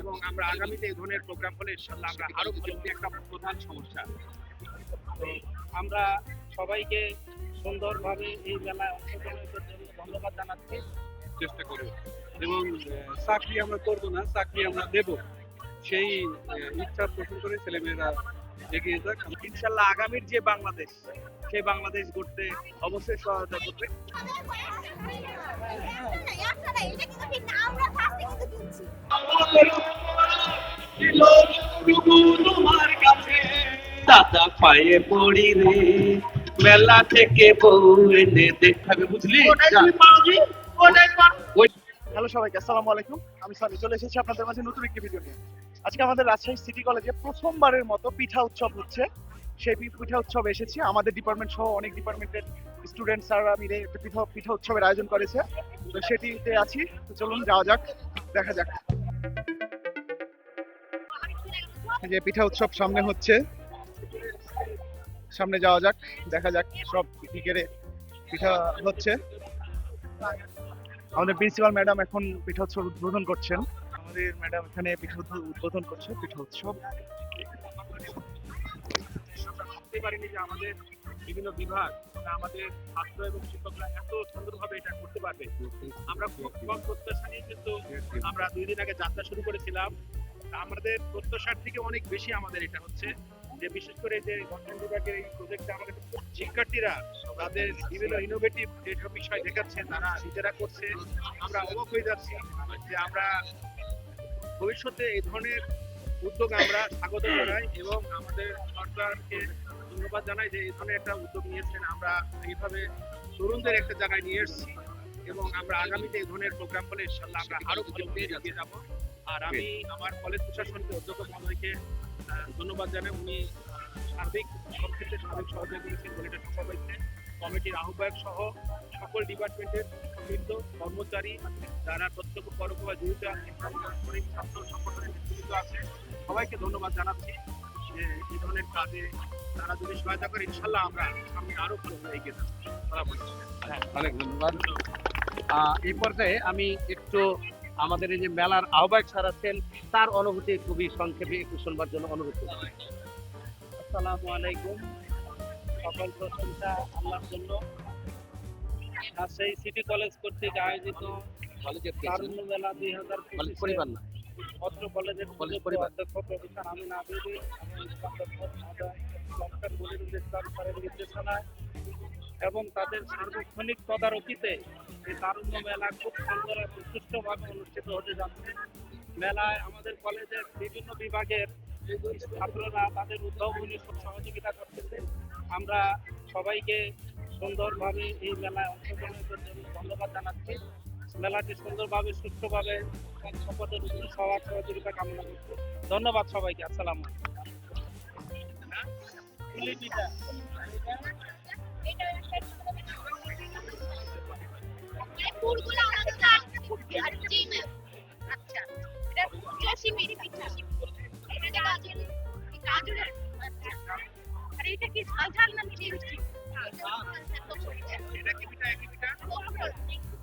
এবং আমরা আগামীতে এই ধরনের প্রোগ্রাম হলে ইনশাল্লাহ আমরা আরও ভালো একটা প্রধান সমস্যা। আমরা সবাইকে সুন্দরভাবে এই মেলায় অংশগ্রহণের জন্য ধন্যবাদ জানাচ্ছি। চেষ্টা করব। এবং চাকরি আমরা করব না, চাকরি আমরা দেব। সেই ইচ্ছা পোষণ করে ছেলেমেয়েরা এগিয়ে যাক। ইনশাল্লাহ আগামীর যে বাংলাদেশ সেই বাংলাদেশ গড়তে অবশ্যই সহায়তা করবে। দাদা পায়ে পড়ি রে মেলা থেকে বউ এনে দেখাবে বুঝলি? হ্যালো সবাইকে আসসালামু আলাইকুম। আমি সামি চলে এসেছি আপনাদের মাঝে নতুন একটি ভিডিও নিয়ে। আজকে আমাদের রাজশাহী সিটি কলেজে প্রথমবারের মতো পিঠা উৎসব হচ্ছে। সেই পিঠা উৎসব এসেছি। আমাদের ডিপার্টমেন্ট সহ অনেক ডিপার্টমেন্টের স্টুডেন্ট স্যাররা মিলে একটা পিঠা পিঠা উৎসবের আয়োজন করেছে। তো সেটিতে আছি। তো চলুন যাওয়া যাক, দেখা যাক। যে পিঠা উৎসব সামনে হচ্ছে, সামনে যাওয়া যাক, দেখা যাক সব বিকেলে পিঠা হচ্ছে। আমাদের প্রিন্সিপাল ম্যাডাম এখন পিঠা উৎসব উদ্বোধন করছেন। আমাদের ম্যাডাম এখানে পিঠা উদ্বোধন করছে, পিঠা উৎসব। ভাবতে পারিনি যে আমাদের বিভিন্ন বিভাগ আমাদের ছাত্র এবং শিক্ষকরা এত সুন্দরভাবে এটা করতে পারবে। আমরা খুব কম প্রত্যাশা নিয়ে কিন্তু আমরা দুই দিন আগে যাত্রা শুরু করেছিলাম। আমাদের প্রত্যাশার থেকে অনেক বেশি আমাদের এটা হচ্ছে যে বিশেষ করে যে গঠন বিভাগের এই প্রজেক্টটা আমাদের শিক্ষার্থীরা তাদের বিভিন্ন ইনোভেটিভ যেসব বিষয় দেখাচ্ছে, তারা নিজেরা করছে। আমরা অবাক হয়ে যাচ্ছি যে আমরা ভবিষ্যতে এই ধরনের উদ্যোগ আমরা স্বাগত জানাই এবং আমাদের সরকারকে ধন্যবাদ জানাই যে এই ধরনের একটা উদ্যোগ নিয়েছেন। আমরা এইভাবে তরুণদের একটা জায়গায় নিয়ে এসেছি এবং আমরা আগামীতে এই ধরনের প্রোগ্রাম হলে ইনশাল্লাহ আমরা আরও ভালো করে এগিয়ে যাব। আর আমি আমার কলেজ প্রশাসনকে অধ্যক্ষ মহোদয়কে ধন্যবাদ জানাই। উনি সার্বিক সব ক্ষেত্রে সার্বিক সহযোগিতা করেছেন বলে এটা সফল হয়েছে। কমিটির আহ্বায়ক সহ সকল ডিপার্টমেন্টের বৃন্দ কর্মচারী যারা প্রত্যক্ষ পরোক্ষভাবে জড়িত আছেন সাংগঠনিক ছাত্র সংগঠনের নেতৃত্ব আছে। সবাইকে ধন্যবাদ জানাচ্ছি। এই ধরনের কাজে তারা যদি সহায়তা করে ইনশাল্লাহ আমরা সামনে আরও ভালো এগিয়ে যাব। অনেক ধন্যবাদ। এই পর্যায়ে আমি একটু আমাদের এই যে মেলার আহ্বায়ক স্যার আছেন তার অনুভূতি খুবই সংক্ষেপে একটু শুনবার জন্য অনুরোধ করছি। আসসালামু আলাইকুম। সকল প্রশংসা আল্লাহর জন্য। রাজশাহী সিটি কলেজ কর্তৃক আয়োজিত কলেজের মেলা দুই হাজার পরিবার না। পত্র কলেজের। অধ্যক্ষ প্রফেসর আমিন আবিদি এবং অধ্যক্ষ মহোদয় ডক্টর মনিরুল ইসলাম স্যারের নির্দেশনায় এবং তাদের সার্বক্ষণিক তদারকিতে এই তারুণ্য মেলা খুব সুন্দর সুষ্ঠুভাবে অনুষ্ঠিত হতে যাচ্ছে। মেলায় আমাদের কলেজের বিভিন্ন বিভাগের ছাত্ররা তাদের উদ্ভাবনী সহযোগিতা করতেছে। আমরা সবাইকে সুন্দরভাবে এই মেলায় অংশগ্রহণের জন্য ধন্যবাদ জানাচ্ছি। মেলাটি সুন্দরভাবে সুষ্ঠুভাবে সকলের সবার সহযোগিতা কামনা করছি। ধন্যবাদ সবাইকে আসসালাম এটা। আর কি ঝাল ঝাল না মিষ্টি মিষ্টি এটা কি পিঠা একই পিঠা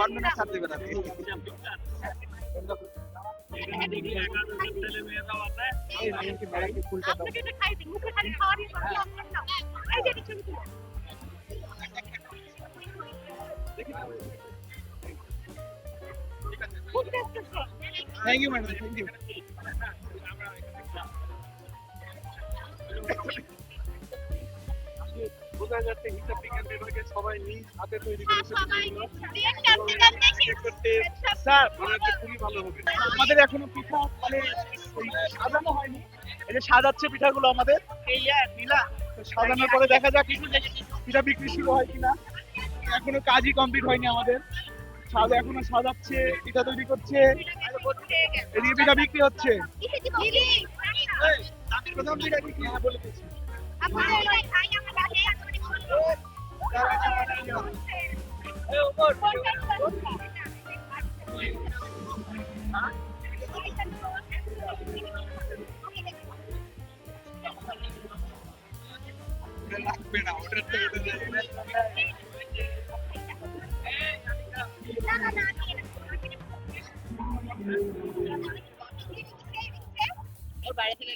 দেবো পারবেন না ছাড় দেবেন আপনি এখানে দেখি এগারো জন ছেলে মেয়েরাও আছে। আপনাকে এটা খাই দিই মুখে খালি খাওয়ারই এই যে কিছু কিছু thank you madam thank you বোঝা যাচ্ছে হিসাব বিজ্ঞান বিভাগে সবাই নিজ হাতে তৈরি করেছে স্যার মনে খুবই ভালো হবে আমাদের এখনও পিঠা মানে সাজানো হয়নি। এই যে সাজাচ্ছে পিঠাগুলো আমাদের। সাজানোর পরে দেখা যাক পিঠা বিক্রি শুরু হয় কিনা। এখনও কাজই কমপ্লিট হয়নি আমাদের। সাজা এখনও সাজাচ্ছে পিঠা তৈরি করছে। এদিকে পিঠা বিক্রি হচ্ছে। প্রথম পিঠা বিক্রি হ্যাঁ বলে দিচ্ছি। লাগবে না ওটার তো ওটা যায় না। না না না ওর বাইরে থেকে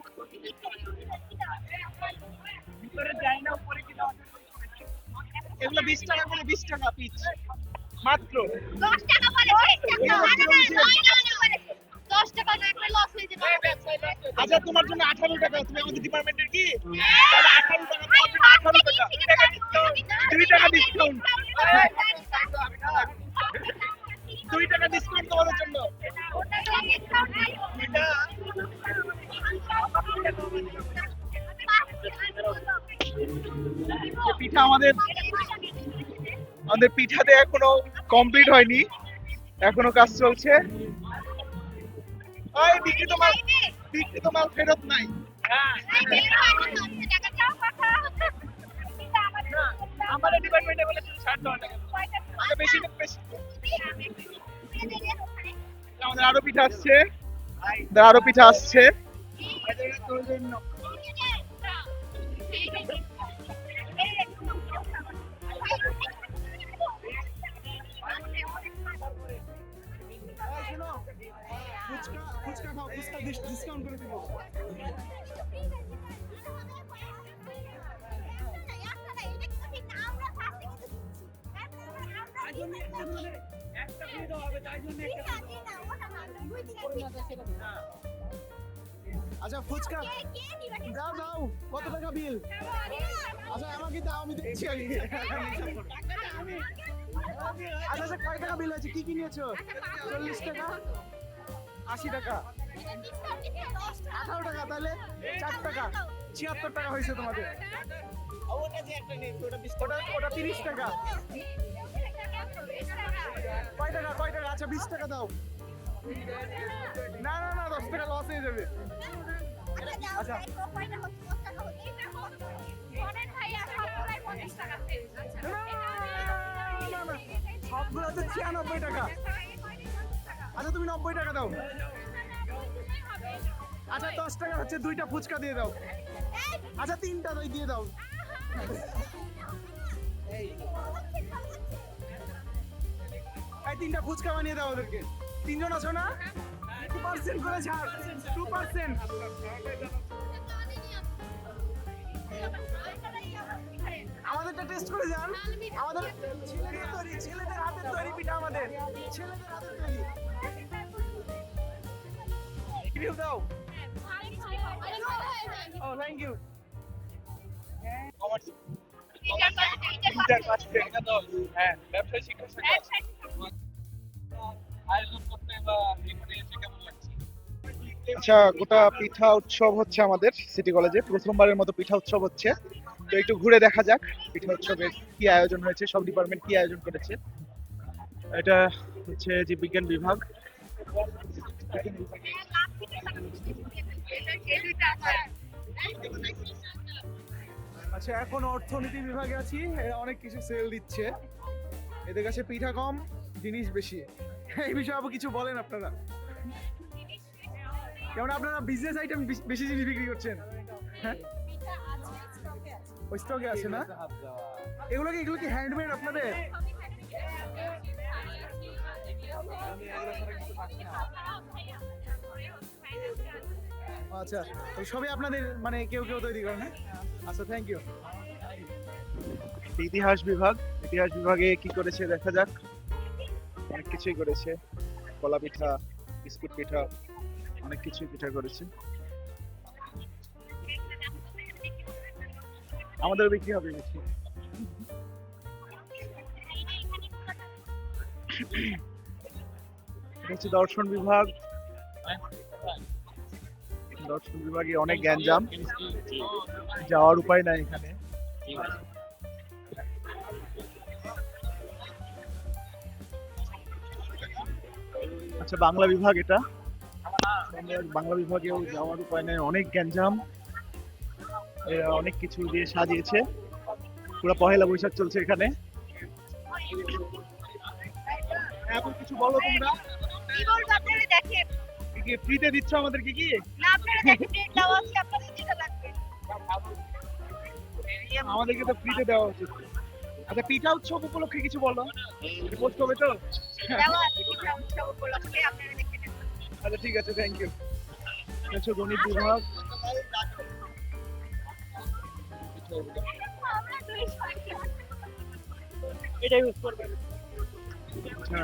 এগুলো বিশ টাকা করে বিশ টাকা পিস। মাত্র। দশ টাকা বলেছে না না না নয় টাকা বলেছে দশ টাকা না একটা লস হয়ে যাবে। আচ্ছা তোমার জন্য আঠারো টাকা। তুমি আমাদের ডিপার্টমেন্টের কি? হ্যাঁ। তাহলে আঠারো টাকা তোমার জন্য আঠারো টাকা। দুই টাকা ডিসকাউন্ট দুই টাকা ডিসকাউন্ট তোমাদের জন্য। পিঠা আমাদের আমাদের পিঠাতে এখনও কমপ্লিট হয়নি। এখনও কাজ চলছে। ওই বিক্রিত মাল বিক্রিত মাল ফেরত নাই। আমাদের ডিপার্টমেন্টে বলে ষাট টাকা আচ্ছা, বেশি বেশি। আমাদের আরও পিঠা আসছে। আরও পিঠা আসছে। ফুচকা ডিসকাউন্ট করে দিব আচ্ছা ফুচকা। দাও দাও, কত টাকা বিল আচ্ছা আমাকে দাও, আমি দেখছি আচ্ছা আচ্ছা কয় টাকা বিল আছে? কি কি নিয়েছো? চল্লিশ টাকা? আশি টাকা আঠারো টাকা তাহলে চার টাকা ছিয়াত্তর টাকা হয়েছে তোমাদের ওটা তিরিশ টাকা কয় টাকা কয় টাকা আচ্ছা বিশ টাকা দাও না না না দশ টাকা লস হয়ে যাবে আচ্ছা। সবগুলো হচ্ছে ছিয়ানব্বই টাকা আচ্ছা তুমি নব্বই টাকা দাও। আচ্ছা দশ টাকা হচ্ছে দুইটা ফুচকা দিয়ে দাও। আচ্ছা তিনটা দই দিয়ে দাও। এই তিনটা ফুচকা বানিয়ে দাও ওদেরকে। তিনজন আছো না? টু পার্সেন্ট করে ছাড় টু পার্সেন্ট আমাদেরটা টেস্ট করে যান। আমাদের ছেলেদের তৈরি ছেলেদের হাতের তৈরি পিঠা আমাদের। ছেলেদের হাতের তৈরি। লাগছে আচ্ছা গোটা পিঠা উৎসব হচ্ছে আমাদের সিটি কলেজে। প্রথমবারের মতো পিঠা উৎসব হচ্ছে। তো একটু ঘুরে দেখা যাক পিঠা উৎসবের কি আয়োজন হয়েছে, সব ডিপার্টমেন্ট কি আয়োজন করেছে। এটা হচ্ছে যে বিজ্ঞান বিভাগ। আচ্ছা এখন অর্থনীতি বিভাগে আছি। অনেক কিছু সেল দিচ্ছে। এদের কাছে পিঠা কম, জিনিস বেশি। এই বিষয়ে আবার কিছু বলেন আপনারা। যেমন আপনারা বিজনেস আইটেম বেশি জিনিস বিক্রি করছেন? হ্যাঁ? ওই স্টকে আছে না? এগুলো কি এগুলো কি হ্যান্ডমেড আপনাদের? আচ্ছা সবই আপনাদের মানে কেউ কেউ তৈরি করেন হ্যাঁ? আচ্ছা থ্যাংক ইউ ইতিহাস বিভাগ, ইতিহাস বিভাগে কি করেছে দেখা যাক। অনেক কিছুই করেছে। কলা পিঠা, বিস্কুট পিঠা, অনেক কিছুই পিঠা করেছে। আমাদের বিক্রি হবে এটা হচ্ছে দর্শন বিভাগ। দর্শন বিভাগে অনেক জ্ঞানজাম যাওয়ার উপায় নাই এখানে। আচ্ছা বাংলা বিভাগ এটা? বাংলা বিভাগেও যাওয়ার উপায় নেই, অনেক গ্যাঞ্জাম। এরা অনেক কিছু দিয়ে সাজিয়েছে। পুরো পহেলা বৈশাখ চলছে এখানে। এখন কিছু বলো তোমরা। কি দেখেন। কি কি ফ্রিতে দিচ্ছ আমাদেরকে কি? না আপনারা দেখেন রেট দেওয়া আছে আপনাদের যেটা লাগবে। আমাদেরকে তো ফ্রিতে দেওয়া উচিত। আচ্ছা পিঠা উৎসব উপলক্ষে কিছু বলো। পোস্ট হবে তো? দেওয়া আছে কিনা উৎসব উপলক্ষে আপনারা দেখে নেন আচ্ছা ঠিক আছে থ্যাংক ইউ আচ্ছা গণিত বিভাগ। এটা ইউজ করবেন।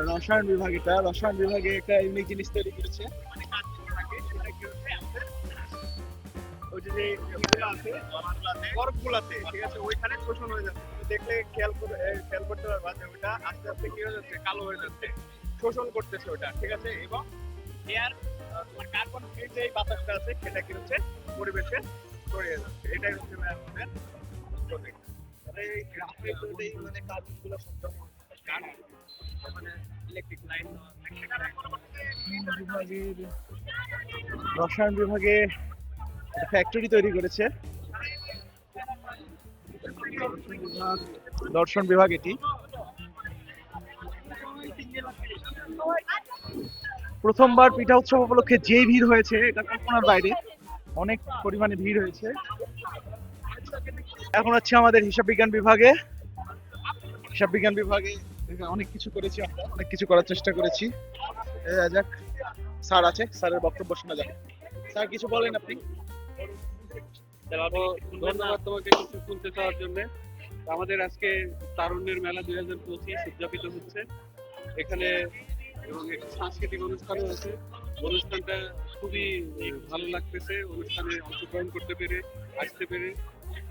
রসায়ন বিভাগ রসায়ন বিভাগে একটা ইউনিক জিনিস তৈরি করেছে। ওই আছে ওইখানে শোষণ হয়ে হয়ে হয়ে করতেছে ওটা ঠিক আছে? এবং পরিবেশে এটাই হচ্ছে আমাদের। মানে এই মানে রসায়ন বিভাগে ফ্যাক্টরি তৈরি করেছে। দর্শন বিভাগ এটি। প্রথমবার পিঠা উৎসব উপলক্ষে যে ভিড় হয়েছে, এটা কল্পনার বাইরে। অনেক পরিমাণে ভিড় হয়েছে। এখন হচ্ছে আমাদের হিসাব বিজ্ঞান বিভাগে। হিসাব বিজ্ঞান বিভাগে অনেক কিছু করেছি আমরা, অনেক কিছু করার চেষ্টা করেছি। যাক, স্যার আছে, স্যারের বক্তব্য শোনা যাক। স্যার, কিছু বলেন আপনি? ধন্যবাদ তোমাকে কিছু শুনতে চাওয়ার জন্য। আমাদের আজকে তারুণ্যের মেলা দুই হাজার পঁচিশ উদযাপিত হচ্ছে। এখানে এবং একটি সাংস্কৃতিক অনুষ্ঠানও আছে। অনুষ্ঠানটা খুবই ভালো লাগতেছে। অনুষ্ঠানে অংশগ্রহণ করতে পেরে, আসতে পেরে।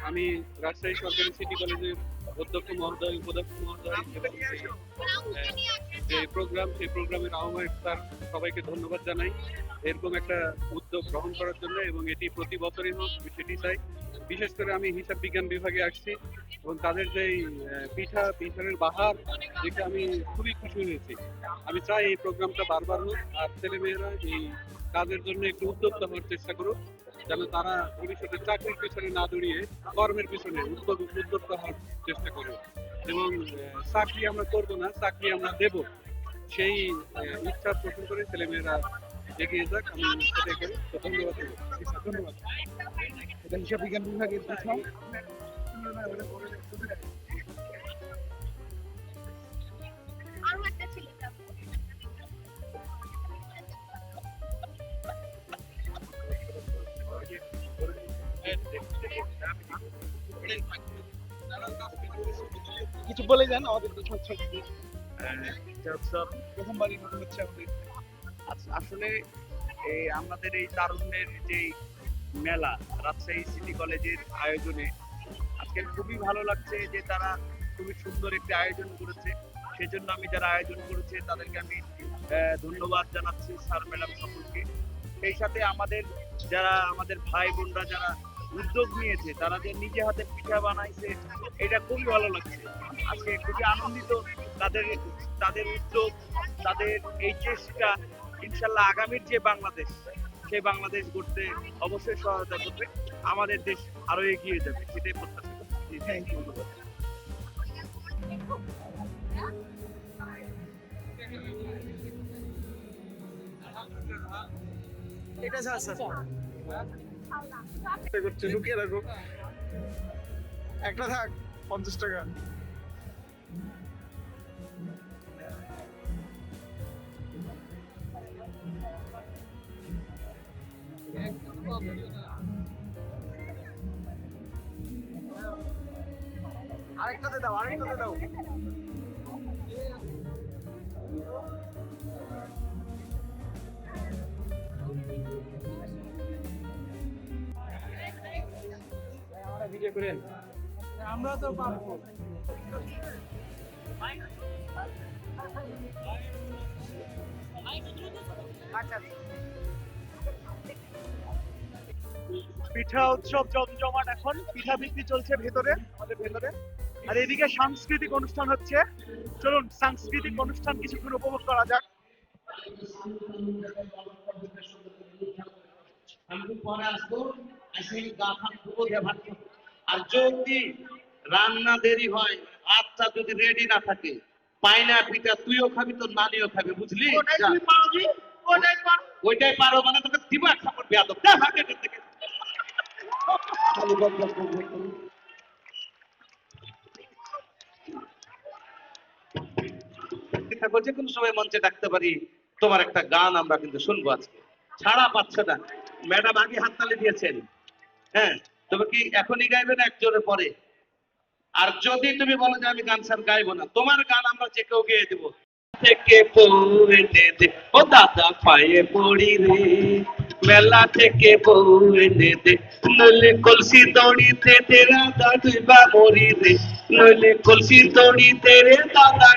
আমি রাজশাহী সরকারি সিটি কলেজের অধ্যক্ষ মহোদয় উপাধ্যক্ষ মহোদয় এবং এই, যে প্রোগ্রাম সেই প্রোগ্রামের আহ্বায়ক স্যার সবাইকে ধন্যবাদ জানাই। এরকম একটা উদ্যোগ গ্রহণ করার জন্য এবং এটি প্রতি বছরই হোক সেটি চাই। বিশেষ করে আমি হিসাব বিজ্ঞান বিভাগে আসছি এবং তাদের যে পিঠা পিঠারের বাহার দেখে আমি খুবই খুশি হয়েছি। আমি চাই এই প্রোগ্রামটা বারবার হোক আর ছেলেমেয়েরা এই কাজের জন্য একটু উদ্যোক্তা হওয়ার চেষ্টা করুক। যেন তারা ভবিষ্যতে চাকরির পিছনে না দৌড়িয়ে কর্মের পিছনে উদ্যোগ, উদ্যোক্তা হওয়ার চেষ্টা করে। এবং চাকরি আমরা করব না, চাকরি আমরা দেব। সেই ইচ্ছা পোষণ করে ছেলেমেয়েরা এগিয়ে যাক। আমি সেটাই করি। ধন্যবাদ। ধন্যবাদ। বিজ্ঞান বিভাগের কিছু বলে যান, আমাদের প্রথমবারই মনে হচ্ছে আমাদের আসলে এই আমাদের এই তারুণ্যের যে মেলা, রাজশাহী সিটি কলেজের আয়োজনে আজকে খুবই ভালো লাগছে যে তারা খুবই সুন্দর একটি আয়োজন করেছে। সেজন্য আমি যারা আয়োজন করেছে তাদেরকে আমি ধন্যবাদ জানাচ্ছি স্যার, ম্যাডাম সকলকে। সেই সাথে আমাদের যারা আমাদের ভাই বোনরা যারা উদ্যোগ নিয়েছে তারা যে নিজে হাতে পিঠা বানাইছে এটা খুবই ভালো লাগছে। আজকে খুবই আনন্দিত তাদের তাদের উদ্যোগ তাদের এই চেষ্টা ইনশাল্লাহ আগামীর যে বাংলাদেশ সেই বাংলাদেশ গড়তে অবশ্যই সহায়তা করবে। আমাদের দেশ আরও এগিয়ে যাবে সেটাই প্রত্যাশা করছি। থ্যাংক ইউ এটা স্যার স্যার। করছে লুকিয়ে রাখো। একটা থাক পঞ্চাশ টাকা। আরেকটাতে দাও আরেকটাতে দাও। ভিডিও করেন? আমরা তো পারব। পিঠা উৎসব জমজমাট এখন পিঠা বিক্রি চলছে ভেতরে আমাদের ভেতরে। আর এদিকে সাংস্কৃতিক অনুষ্ঠান হচ্ছে। চলুন সাংস্কৃতিক অনুষ্ঠান কিছুক্ষণ উপভোগ করা যাক। একটু পরে আসব। এসে গা ভাত খাব। আর যদি রান্না দেরি হয় ভাতটা যদি রেডি না থাকে পায়না পিঠা তুইও খাবি তোর নানিও খাবে বুঝলি? ওইটাই পারো মানে তোকে দিবা খাবার বেয়াদব। যা মার্কেটের থেকে। যে কোনো সময় মঞ্চে ডাকতে পারি তোমার একটা গান আমরা কিন্তু শুনব আজকে। ছাড়া পাচ্ছে না। ম্যাডাম আগে হাততালি দিয়েছেন। হ্যাঁ তবে কি এখনই গাইবে না একজনের পরে? আর যদি তুমি বলো যে আমি গান সার গাইবো না, তোমার গান আমরা যে কেউ গেয়ে দেবো। থেকে দে ও দাদা পায়ে পড়ি রে। মেলা থেকে দে নইলে কলসি ডুইবা মরি রে। নইলে কলসি রে দাদা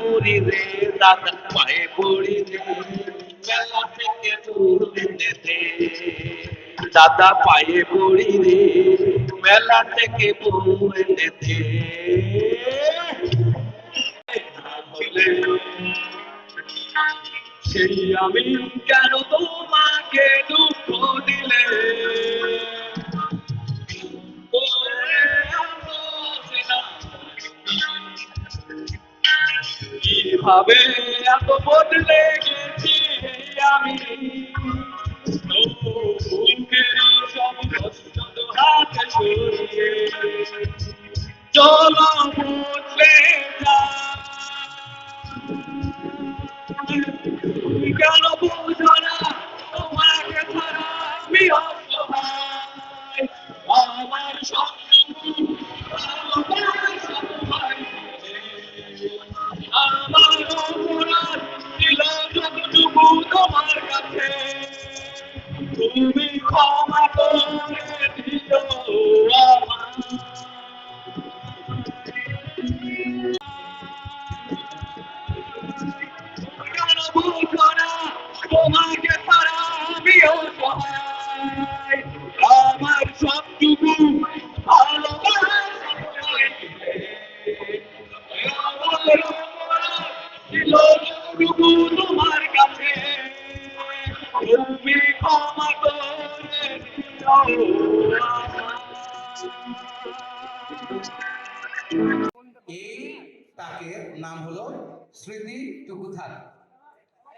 মরি রে। দাদা পায়ে পড়ি রে। দাদা পায়ে পড়ি রে, মেলা থেকে পড়ে দে সেই আমি কেন তোমাকে দুঃখ দিলে? কীভাবে এত বদলে গেছি আমি। সব কষ্ট হাতে চলো বদলে যা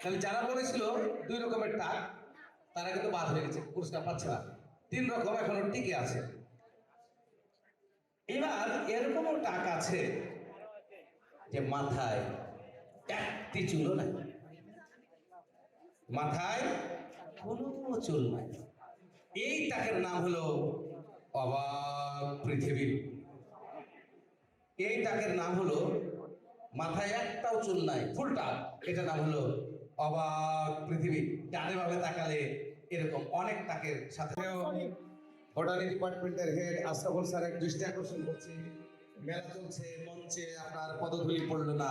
তাহলে যারা বলেছিল দুই রকমের টাক তারা কিন্তু বাদ হয়ে গেছে, পুরস্কার পাচ্ছে না। তিন রকম এখনও টিকে আছে। এবার এরকমও টাক আছে যে মাথায় একটি চুলও নাই। মাথায় কোনো চুল নাই। এই টাকের নাম হলো অবাক পৃথিবী। এই টাকের নাম হলো মাথায় একটাও চুল নাই, ফুল টাক এটা নাম হলো অবাক পৃথিবী ডানে ভাবে তাকালে এরকম অনেক টাকের সাথে হোটেল ডিপার্টমেন্টের হেড আশরাফুল স্যারের দৃষ্টি আকর্ষণ করছি মেলা চলছে মঞ্চে আপনার পদধূলি পড়ল না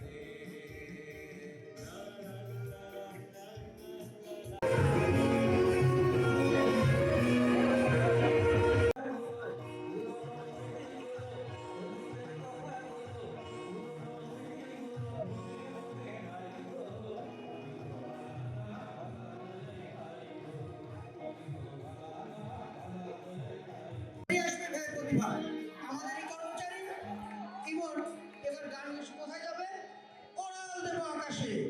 দেবো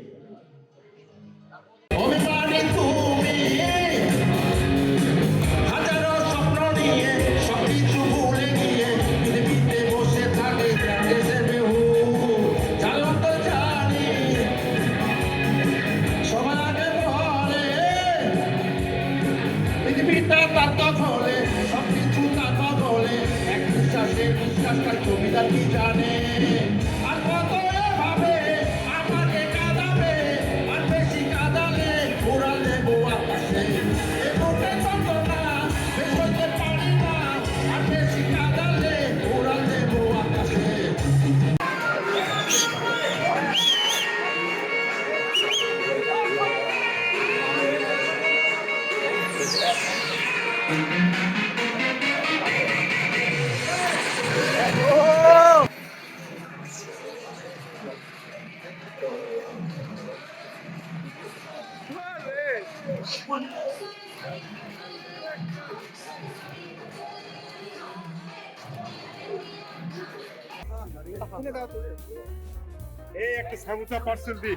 এই একটা সামুসা পার্সেল দি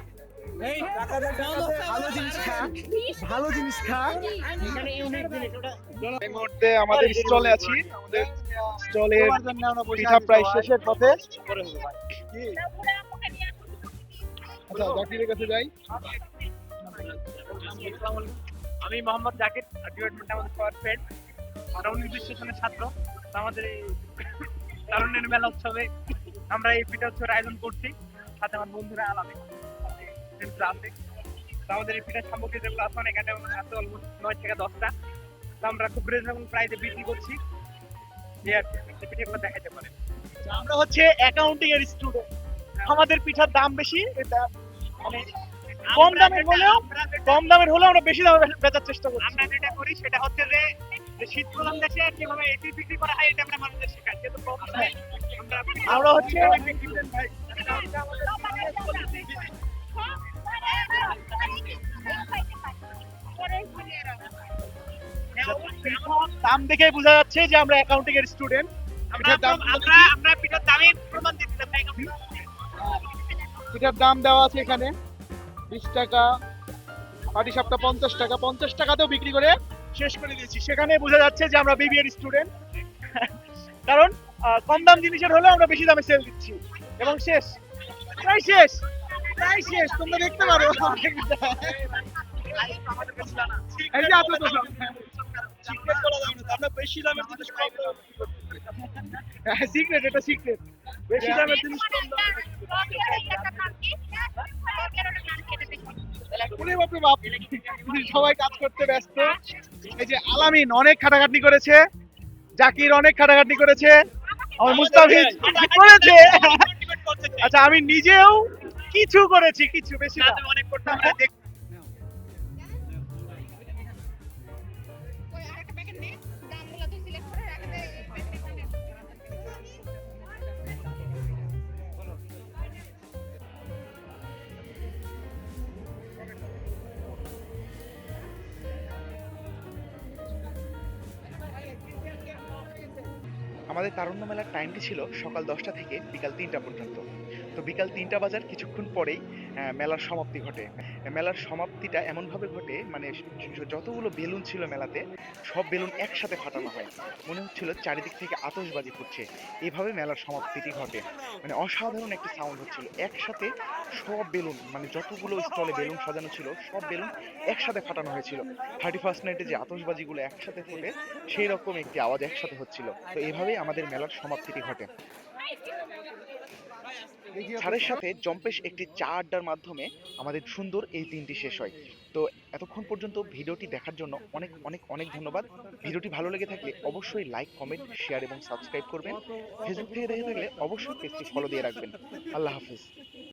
ভালো জিনিস খা ভালো জিনিস খা এই মুহূর্তে আমাদের স্টলে আছি। আমাদের স্টলের পিঠা প্রায় শেষের পথে। আচ্ছা জাকিরের কাছে যাই। আমি মোহাম্মদ জাকির ডিপার্টমেন্ট আমাদের সবার ফ্রেন্ড টাউন স্টেশনের ছাত্র। আমাদের এই তারুণ্যের মেলা উৎসবে আমরা এই পিঠা উৎসবের আয়োজন করছি। সাথে আমার বন্ধুরা আলাদা। আছে। আমাদের এই পিঠার সামগ্রী যেগুলো আছে অনেক এখানে আছে অলমোস্ট নয় থেকে দশটা। তো আমরা খুব রিজনেবল প্রাইসে বিক্রি করছি। যে আর কি, এই পিঠাগুলো দেখাইতে পারে আমরা হচ্ছে অ্যাকাউন্টিং এর স্টুডেন্ট আমাদের পিঠার দাম বেশি মানে কম দামের হলেও কম দামের হলেও আমরা বেশি দামে বেচার চেষ্টা করছি। আমরা যেটা করি সেটা হচ্ছে যে শীত প্রধান দেশে কীভাবে এটি বিক্রি করা হয় এটা আমরা মানুষদের শেখাই আমরা আমরা হচ্ছে দাম দেখে বোঝা যাচ্ছে যে আমরা অ্যাকাউন্টিং এর স্টুডেন্ট আমরা আমরা আমরা পিঠার দামে প্রমাণ দিতে পিঠার দাম দেওয়া আছে এখানে। বিশ টাকা পাটি সাপটা পঞ্চাশ টাকা। পঞ্চাশ টাকাতেও বিক্রি করে শেষ করে দিয়েছি। সেখানে বোঝা যাচ্ছে যে আমরা বিবিএর স্টুডেন্ট কারণ কম দাম জিনিসের হলেও আমরা বেশি দামে সেল দিচ্ছি। এবং শেষ। প্রায় শেষ। প্রায় শেষ। তোমরা দেখতে পারো। এই যে আপনার তো সব। আমরা বেশি দামের জিনিস কম সিক্রেট এটা সিক্রেট বেশি দামের জিনিস কম দামে। ওরে বাপরে বাপ সবাই কাজ করতে ব্যস্ত। এই যে আলামিন অনেক খাটাখাটনি করেছে জাকির অনেক খাটাখাটনি করেছে আমার মুস্তাফিজ করেছে। আচ্ছা আমি নিজেও কিছু করেছি কিছু বেশি অনেক করতে আমরা দেখ আমাদের তারুণ্য মেলার টাইমটি ছিল সকাল দশটা থেকে বিকাল তিনটা পর্যন্ত। তো বিকাল তিনটা বাজার কিছুক্ষণ পরেই মেলার সমাপ্তি ঘটে। মেলার সমাপ্তিটা এমনভাবে ঘটে মানে যতগুলো বেলুন ছিল মেলাতে, সব বেলুন একসাথে ফাটানো হয়। মনে হচ্ছিল চারিদিক থেকে আতশবাজি ফুটছে। এভাবে মেলার সমাপ্তিটি ঘটে। মানে অসাধারণ একটি সাউন্ড হচ্ছিল। একসাথে সব বেলুন মানে যতগুলো স্টলে বেলুন সাজানো ছিল, সব বেলুন একসাথে ফাটানো হয়েছিল। থার্টি ফার্স্ট নাইটে যে আতশবাজিগুলো একসাথে ফুটে, সেই রকম একটি আওয়াজ একসাথে হচ্ছিল। তো এভাবেই আমাদের মেলার সমাপ্তিটি ঘটে। স্যারের সাথে জম্পেশ একটি চা আড্ডার মাধ্যমে আমাদের সুন্দর এই দিনটি শেষ হয়। তো এতক্ষণ পর্যন্ত ভিডিওটি দেখার জন্য অনেক অনেক অনেক ধন্যবাদ। ভিডিওটি ভালো লেগে থাকলে অবশ্যই লাইক, কমেন্ট, শেয়ার এবং সাবস্ক্রাইব করবেন। ফেসবুক থেকে দেখে থাকলে অবশ্যই পেজটি ফলো দিয়ে রাখবেন। আল্লাহ হাফিজ।